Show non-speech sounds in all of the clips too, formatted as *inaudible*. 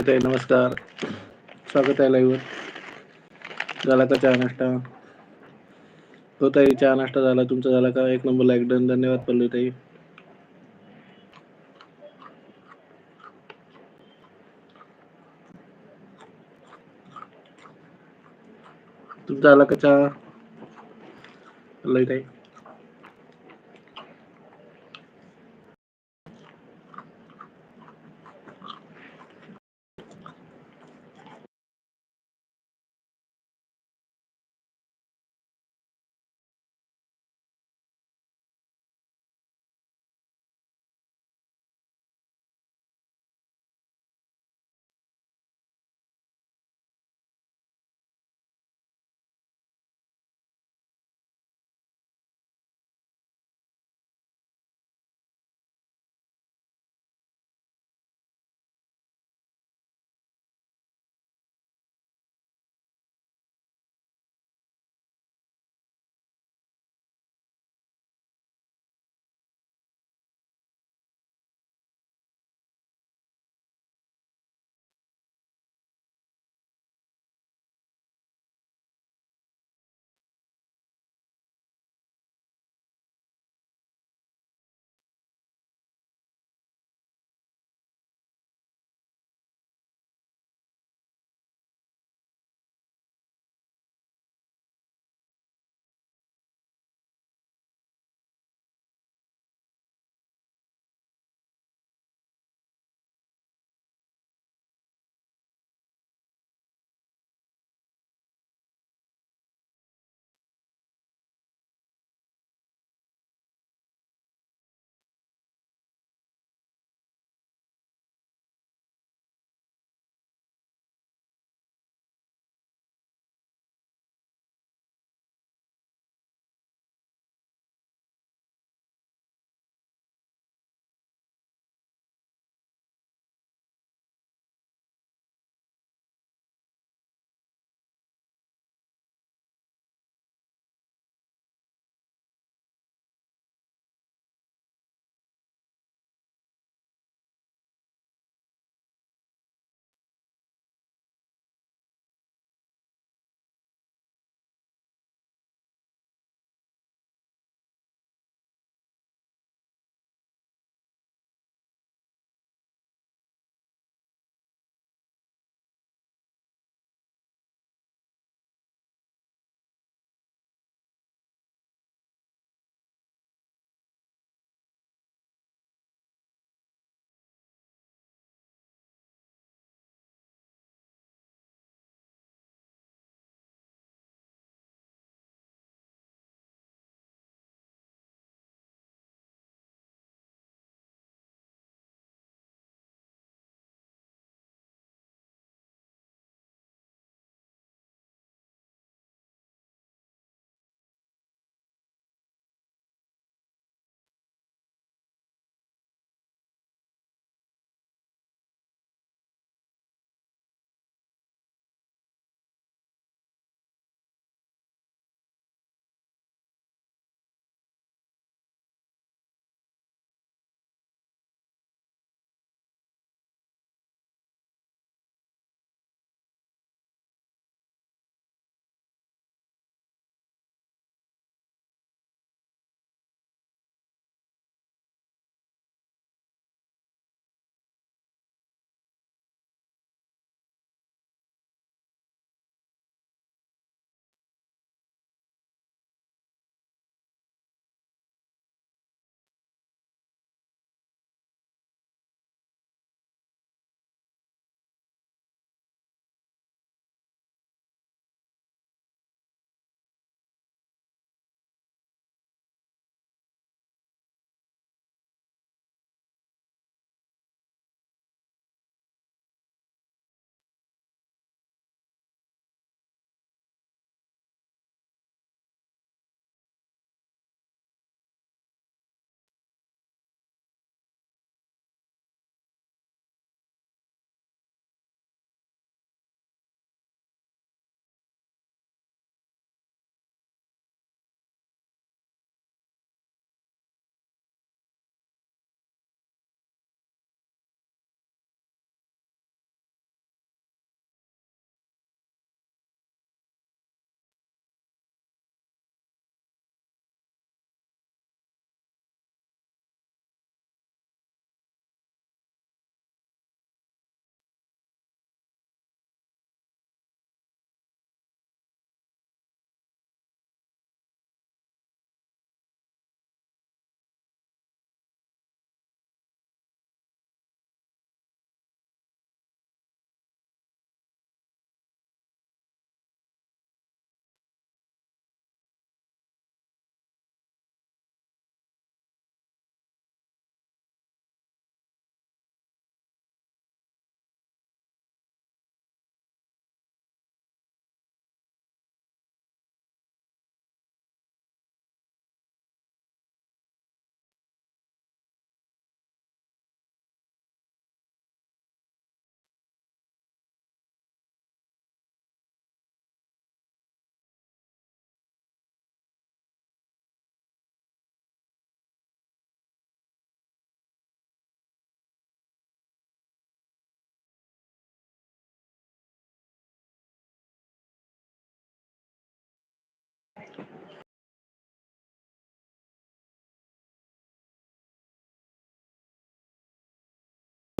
ताई नमस्कार. स्वागत आहे लाईव्हवर झाला का चहा नाश्ता? हो ताई चहा नाश्ता झाला. तुमचा झाला का? एक नंबर लाईक डन. धन्यवाद पल्लवी ताई. तुमचा झाला का चहा? पल्लवी ताई.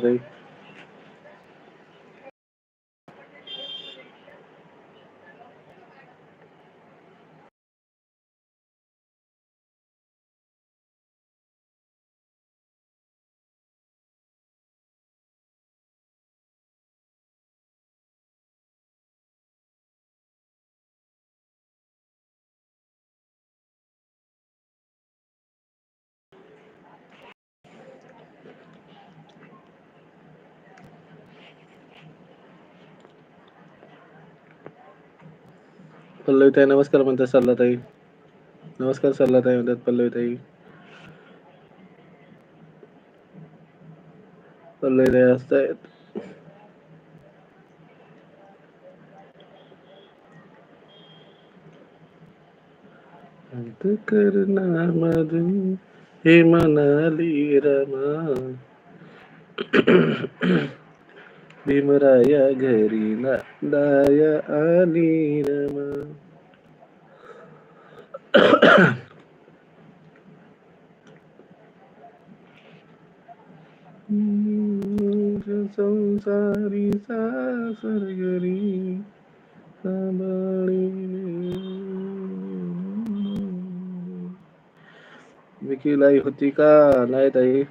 ताई पल्लवीताई नमस्कार म्हणतात सल्लाताई. नमस्कार सरला म्हणतात पल्लवी ताई असतायत ताई असतायत मधून हे म्हणाली रमा. भीमराया घरी ना दाया आली रमा संसारी सासर घरी सांभाळी विकीलाई होती का नाही ताई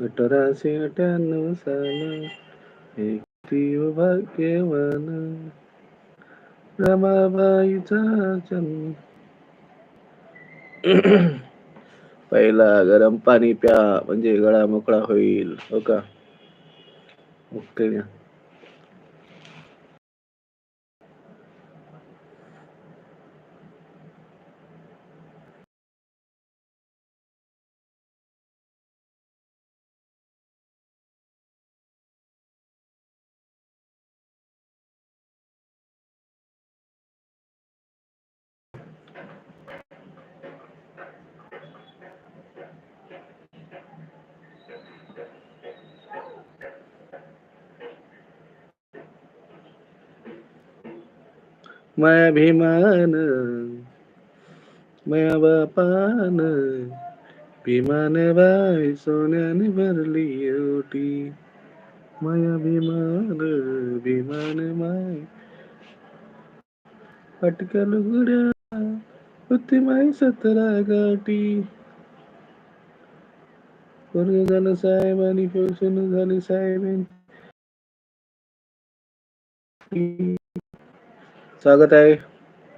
अठराशे अठ्याण्णव साल एक प्रिय भाग्यवान. रमाबाईचा जन्म. *clears throat* पहिला गरम पाणी प्या म्हणजे गळा मोकळा होईल. हो का? ओके माया भीमान माया बापान भीमान बाई सोन्याने भरली ओटी माया भीमान भीमान माय अटकल गुड्या होती सतरा गाठी पूर्ण झालं साहेब आणि पेन्शन झाली साहेब स्वागत आहे.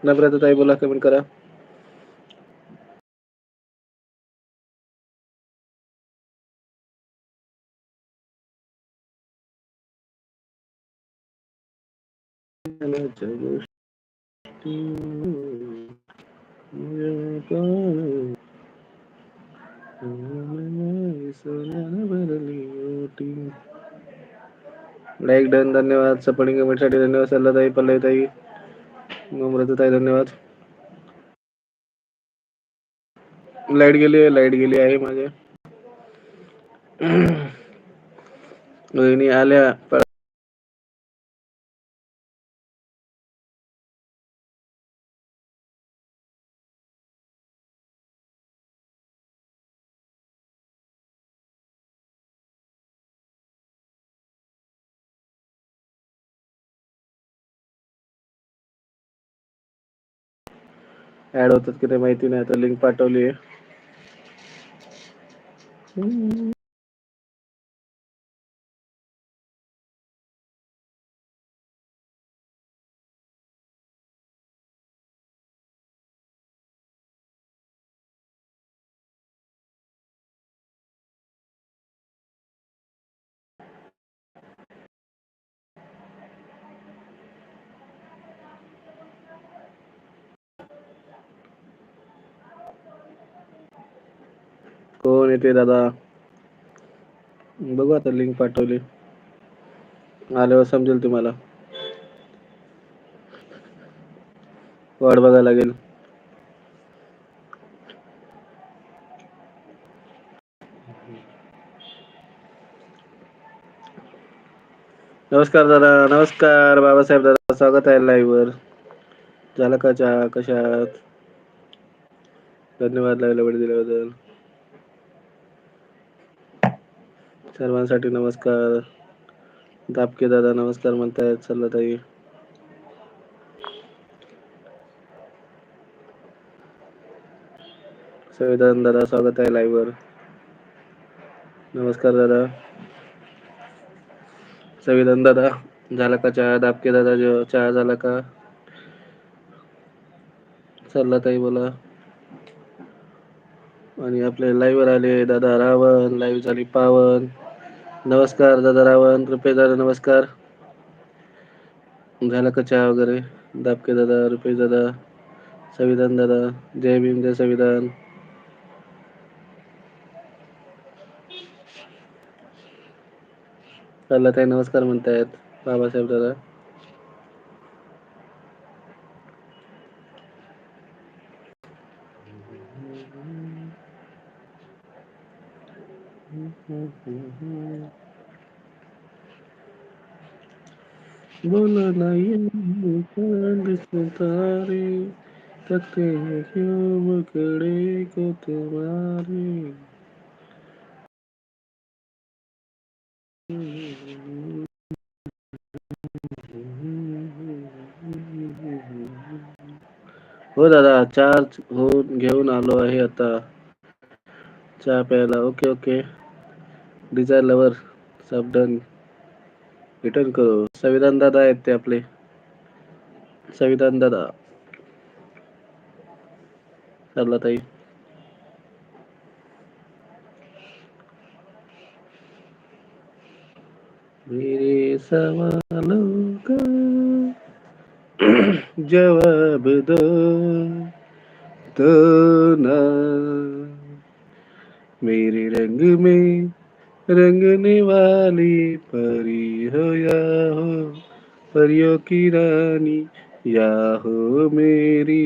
नम्रता ताई बोला कमेंट करा. लाईक डन धन्यवाद. सपोर्टिंग कमेंटसाठी धन्यवाद सल्ला ताई. पल्लवी धन्यवाद. लाइट गेली आहे लाइट गेली आहे माझ्या *clears throat* आल्या ऍड होतात की नाही माहिती नाही आता लिंक पाठवली आहे हो, कोण येते दादा. बघू आता लिंक पाठवली. आल्यावर समजेल तुम्हाला. वाट बघायला लागेल. नमस्कार दादा नमस्कार बाबासाहेब दादा. स्वागत आहे लाईव्ह वर. झालं का चहा? कशा धन्यवाद लाईव्हला वेळ दिल्याबद्दल. सर्वांसाठी नमस्कार. दापके दादा नमस्कार म्हणतायत ताई. संविधान दादा स्वागत आहे लाईव्ह वर. नमस्कार दादा. संविधान दादा झाला का चहा? दापके दादा चहा झाला का? चालला ताई बोला. आणि आपले लाईव्ह आले दादा रावण लाईव्ह झाली पावन. नमस्कार दादा रावण रुपये दादा नमस्कार. झाला का चहा वगैरे? दापके दादा रुपेश दादा संविधान दादा जय भीम जय संविधान. चालला ताई नमस्कार म्हणतायत बाबासाहेब दादा. बोलो ना ये चांद क्यों मुखड़े को तुम्हारे? हो दादा चार्ज होऊन घेऊन आलो आहे आता. चहा प्यायला. Okay okay. डिझायर लवर सब डन रिटर्न करू. संविधान दादा आहेत ते आपले. संविधान दादा. चालला ताई. मेरे सवालों का *clears throat* जवाब दो। तो ना। मेरे रंग में रंगने वाली परी हो या हो परियों की रानी या हो मेरी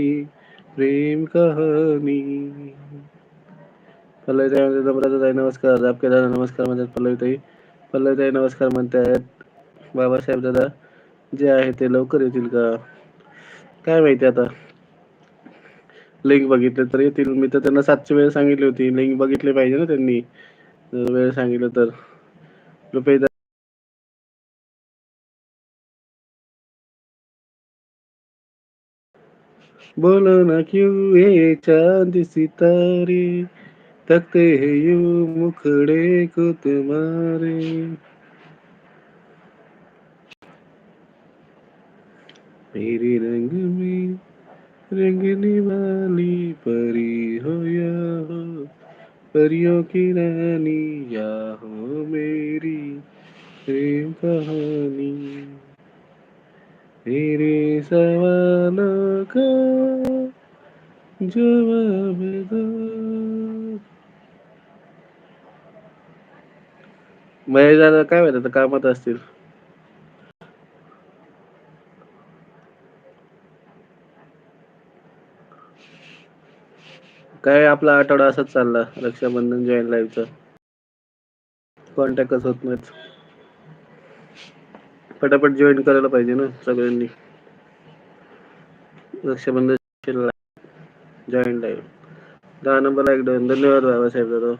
प्रेम कहानी। पल्लवीताई म्हणतात नमस्कार. आपके दादा नमस्कार म्हणतात पल्लवीताई ताई ताई नमस्कार म्हणतात. बाबासाहेब दादा जे आहे ते लवकर येतील का? काय माहिती आता. लिंक बघितले तर येतील. मी तर त्यांना सातशे वेळ सांगितली होती लिंक बघितले पाहिजे ना त्यांनी. वेळ सांगितलं तर. रुपये बोलो ना क्यों ये चांद सितारे. तकते हैं यू मुखड़े को तुम्हारे मेरे रंग में रंगने वाली पर परियों की रानी या हो मेरी प्रेम कहानी। तेरे सवालों का जवाब दो। महेश दादा काय माहिती कामात असतील. काय आपला आठवडा असाच चालला रक्षाबंधन जॉईन लाईव्हचा कॉन्टॅक्टच होत नाहीत. पटापट जॉईन करायला पाहिजे ना सगळ्यांनी. रक्षाबंधन जॉईन लाईव्ह दहा नंबरला एक दोन. धन्यवाद बाबासाहेब दादा.